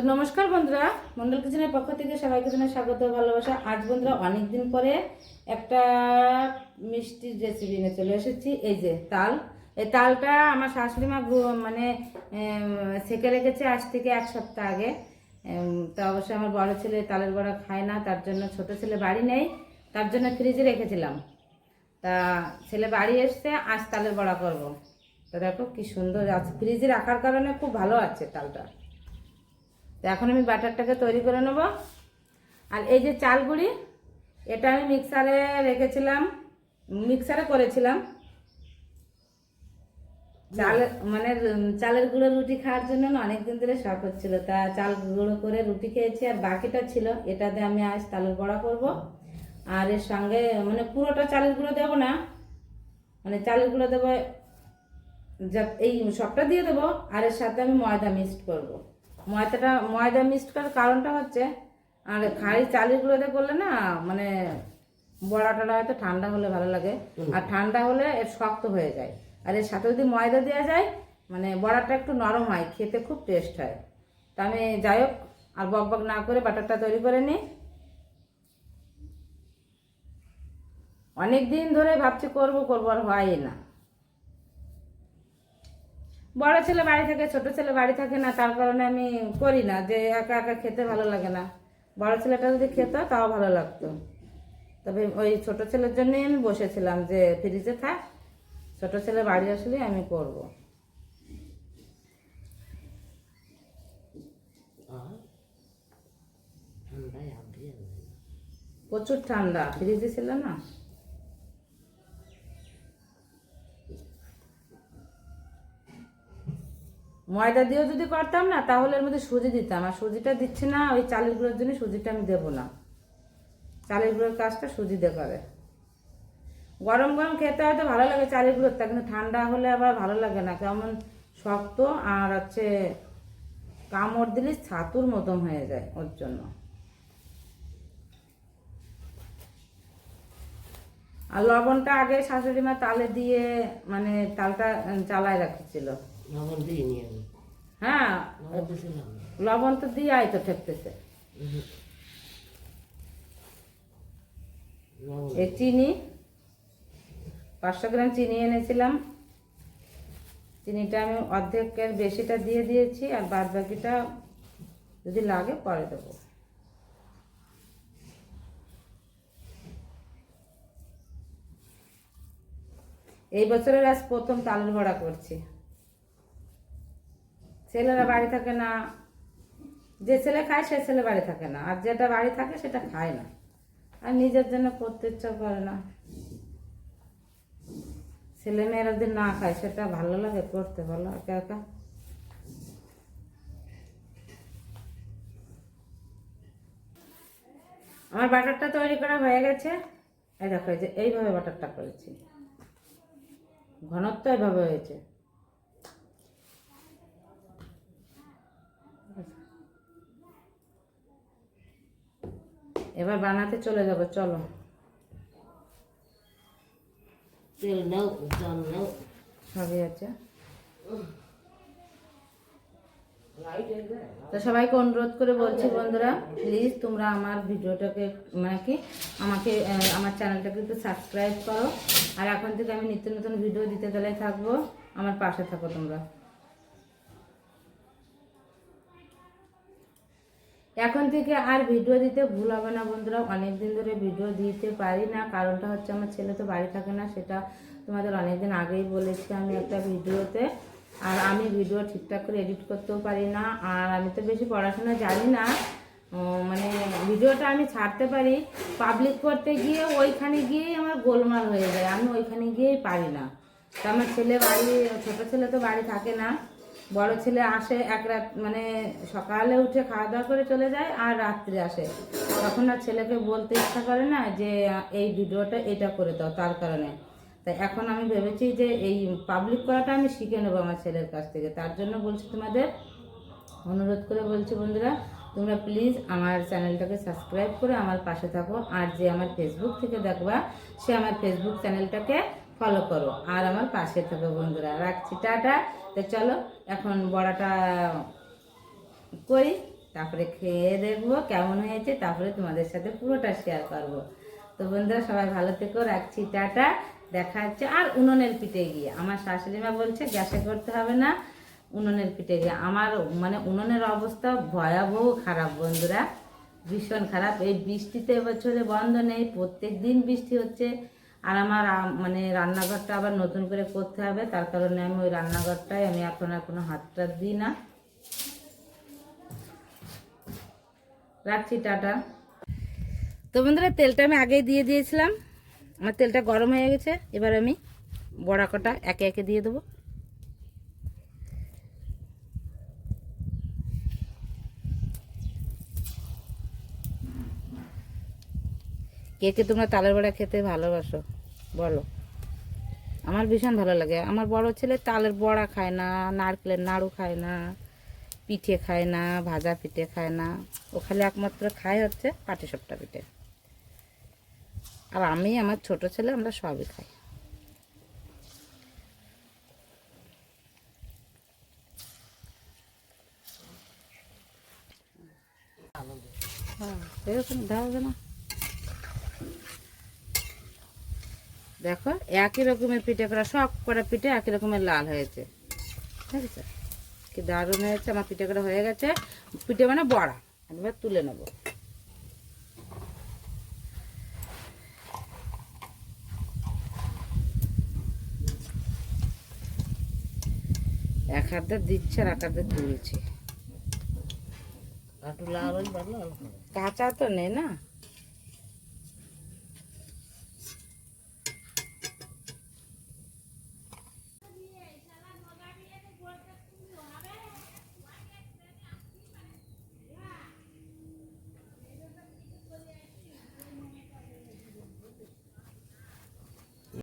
তো নমস্কার বন্ধুরা, মন্ডল কিচেনের পক্ষ থেকে সবাইকে জানাই স্বাগত ভালোবাসা। আজ বন্ধুরা অনেক দিন পরে একটা মিষ্টির রেসিপি নিয়ে চলে এসেছি। এই যে তাল। এই তালটা আমার শাশুড়ি মা মানে সেকে রেখেছে আজ থেকে এক সপ্তাহ আগে। তা অবশ্যই আমার বড় ছেলে তালের বড়া খায় না, তার জন্য ছোট ছেলে বাড়ি নেই, তার জন্য ফ্রিজে রেখেছিলাম। তা ছেলে বাড়ি এসছে, আজ তালের বড়া করব। তো দেখো কি সুন্দর আছে। ফ্রিজে রাখার কারণে খুব ভালো আছে তালটা। তো এখন আমি বাটারটাকে তৈরি করে নেব। আর এই যে চালগুড়ি এটা আমি মিক্সারে রেখেছিলাম, মিক্সারে করেছিলাম। চাল মানে চালের গুঁড়ো রুটি খাওয়ার জন্য না অনেকদিন ধরে শখ হচ্ছিল। তা চাল গুঁড়ো করে রুটি খেয়েছি আর বাকিটা ছিল। এটাতে আমি আজ তালের বড়া করব। আর এর সঙ্গে মানে পুরোটা চালের গুঁড়ো দেবো না মানে চালের গুঁড়ো দেবো এই সবটা দিয়ে দেবো। আর এর সাথে আমি ময়দা মিক্সড করব। ময়দাটা ময়দা মিক্সড করার কারণটা হচ্ছে আর খালি চালের গুঁড়োতে করলে না মানে বড়া টড়া হয়তো ঠান্ডা হলে ভালো লাগে। আর ঠান্ডা হলে এর শক্ত হয়ে যায়। আর এর সাথে যদি ময়দা দেওয়া যায় মানে বড়াটা একটু নরম হয় খেতে খুব টেস্ট হয়। তা আমি যাই হোক আর বক বক না করে বাটারটা তৈরি করে নিই অনেক দিন ধরে ভাবছি করব করব আর হয়ই না। বড় ছেলে বাড়ি থাকে ছোট ছেলে বাড়ি থাকে না তার কারণে আমি করি না যে একা একা খেতে ভালো লাগে না। বড় ছেলেটা যদি খেত তাও ভালো লাগতো। তবে ওই ছোট ছেলের জন্যই আমি বসেছিলাম যে ফ্রিজে থাক ছোট ছেলে বাড়ি আসলে আমি করব। প্রচুর ঠান্ডা ফ্রিজে ছিল না? ময়দা দিয়েও যদি করতাম না, তাহলে এর মধ্যে সুজি দিতাম। আর সুজিটা দিচ্ছি না, ওই চালের গুঁড়োর জন্য সুজিটা আমি দেবো না। চালের গুঁড়োর কাজটা সুজি দিয়ে করে। গরম গরম খেতে হয়তো ভালো লাগে চালের গুঁড়োরটা কিন্তু ঠান্ডা হলে আবার ভালো লাগে না। কেমন শক্ত আর হচ্ছে কামড় দিলে ছাতুর মতন হয়ে যায় ওর জন্য। আর লবণটা আগে শাশুড়ি মা তালে দিয়ে মানে তালটা চালায় রাখছিল। লবণ দিইনি আমি হ্যাঁ লবণ তো দিয়ে আয় তো ঠেকতেছে উহু। এই চিনি পাঁচশো গ্রাম চিনি এনেছিলাম। চিনিটা আমি অর্ধেকের বেশিটা দিয়ে দিয়েছি আর বাদ বাকিটা যদি লাগে পরে দেবো। এই বছরের আজ প্রথম তালের বড়া করছি। ছেলেরা বাড়ি থাকে না। যে ছেলে খায়, সে ছেলে বাড়ি থাকে না। আর যেটা বাড়ি থাকে, সেটা খায় না। আর নিজের জন্য করতে ইচ্ছা করে না। ছেলে মেয়েরা যদি না খায়, সেটা ভালো লাগে করতে ভালো একা একা আমার বাটারটা তৈরি করা হয়ে গেছে। এই দেখো যে এইভাবে বাটারটা করেছি। ঘনত্ব এভাবে হয়েছে। এবার বানাতে চলে যাব চলো। তেল নাও জল নাও। সবই আছে। তো সবাইকে অনুরোধ করে বলছি বন্ধুরা প্লিজ তোমরা আমার ভিডিওটাকে মানে কি আমাকে আমার চ্যানেলটাকে একটু সাবস্ক্রাইব করো। আর এখন থেকে আমি নিত্য নতুন ভিডিও দিতে গেলে থাকব। আমার পাশে থাকো তোমরা। এখন থেকে আর ভিডিও দিতে ভুল হবে না বন্ধুরা। অনেক দিন ধরে ভিডিও দিতে পারি না। কারণটা হচ্ছে আমার ছেলে তো বাড়ি থাকে না, সেটা তোমাদের অনেকদিন আগেই বলেছি আমি একটা ভিডিওতে। আর আমি ভিডিও ঠিকঠাক করে এডিট করতেও পারি না। আর আমি তো বেশি পড়াশোনা জানি না। মানে ভিডিওটা আমি ছাড়তে পারি। পাবলিক করতে গিয়ে ওইখানে গিয়েই আমার গোলমাল হয়ে যায়। আমি ওইখানে গিয়েই পারি না। তো আমার ছেলে বাড়ি, ছোটো ছেলে তো বাড়ি থাকে না। বড় ছেলে আসে এক রাত মানে সকালে উঠে খাওয়া দাওয়া করে চলে যায় আর রাত্রে আসে। তখন আর ছেলেকে বলতে ইচ্ছা করে না যে, এই ভিডিওটা এটা করে দাও তার কারণে। তাই এখন আমি ভেবেছি যে, এই পাবলিক করাটা আমি শিখে নেব আমার ছেলের কাছ থেকে। তার জন্য বলছি তোমাদের, অনুরোধ করে বলছি বন্ধুরা, তোমরা প্লিজ আমার চ্যানেলটাকে সাবস্ক্রাইব করে আমার পাশে থাকো। আর যে আমার ফেসবুক থেকে দেখবা, সে আমার ফেসবুক চ্যানেলটাকে ফলো করো। আর আমার পাশে থাকো বন্ধুরা। রাখছি, টাটা। তো চলো, এখন বড়াটা করি, তারপরে খেয়ে দেখব কেমন হয়েছে, তারপরে তোমাদের সাথে পুরোটা শেয়ার করব। তো বন্ধুরা, সবাই ভালো থেকো, রাখছি, টাটা। দেখা হচ্ছে, আর উনুনের পিঠে গিয়ে। আমার শাশুড়ি মা বলছে, গ্যাসে করতে হবে না, উনুনের পিঠে গিয়ে। আমার মানে উনুনের অবস্থা ভয়াবহ খারাপ বন্ধুরা। ভীষণ খারাপ। এই বৃষ্টিতে এবছরে বন্ধ নেই প্রত্যেক দিন বৃষ্টি হচ্ছে। আর আমার মানে রান্নাঘরটা আবার নতুন করে করতে হবে, তার কারণে আমি ওই রান্নাঘরটায় আমি এখন আর কোনো হাতটা দিই না। রাখছি, টাটা। তো বন্ধুরা, তেলটা আমি আগেই দিয়ে দিয়েছিলাম। আমার তেলটা গরম হয়ে গেছে, এবার আমি বড়া কটা একে একে দিয়ে দেবো। কে কে তোমরা তালের বড়া খেতে ভালোবাসো? বলো। আমার ভীষণ ভালো লাগে। আমার বড় ছেলে তালের বড়া খায় না, নারকেলের নাড়ু খায় না, পিঠে খায় না, ভাজা পিঠে খায় না। ও খালি একমাত্র খায় হচ্ছে পাটিসাপটা পিঠে। আর আমি, আমার ছোট ছেলে, আমরা সবই খাই। হ্যাঁ এরকম দেওয়া হবে না। দেখো একই রকমের পিঠে করা সব করা পিঠে একই রকমের লাল হয়েছে। দেখেছ কি দারুণ হয়েছে আমার পিঠে করা হয়ে গেছে। পিঠে মানে বড়া এবার তুলে নেব। এক হাতে দিচ্ছে আর এক হাতে তুলছে। কাঁচা তো নেই না?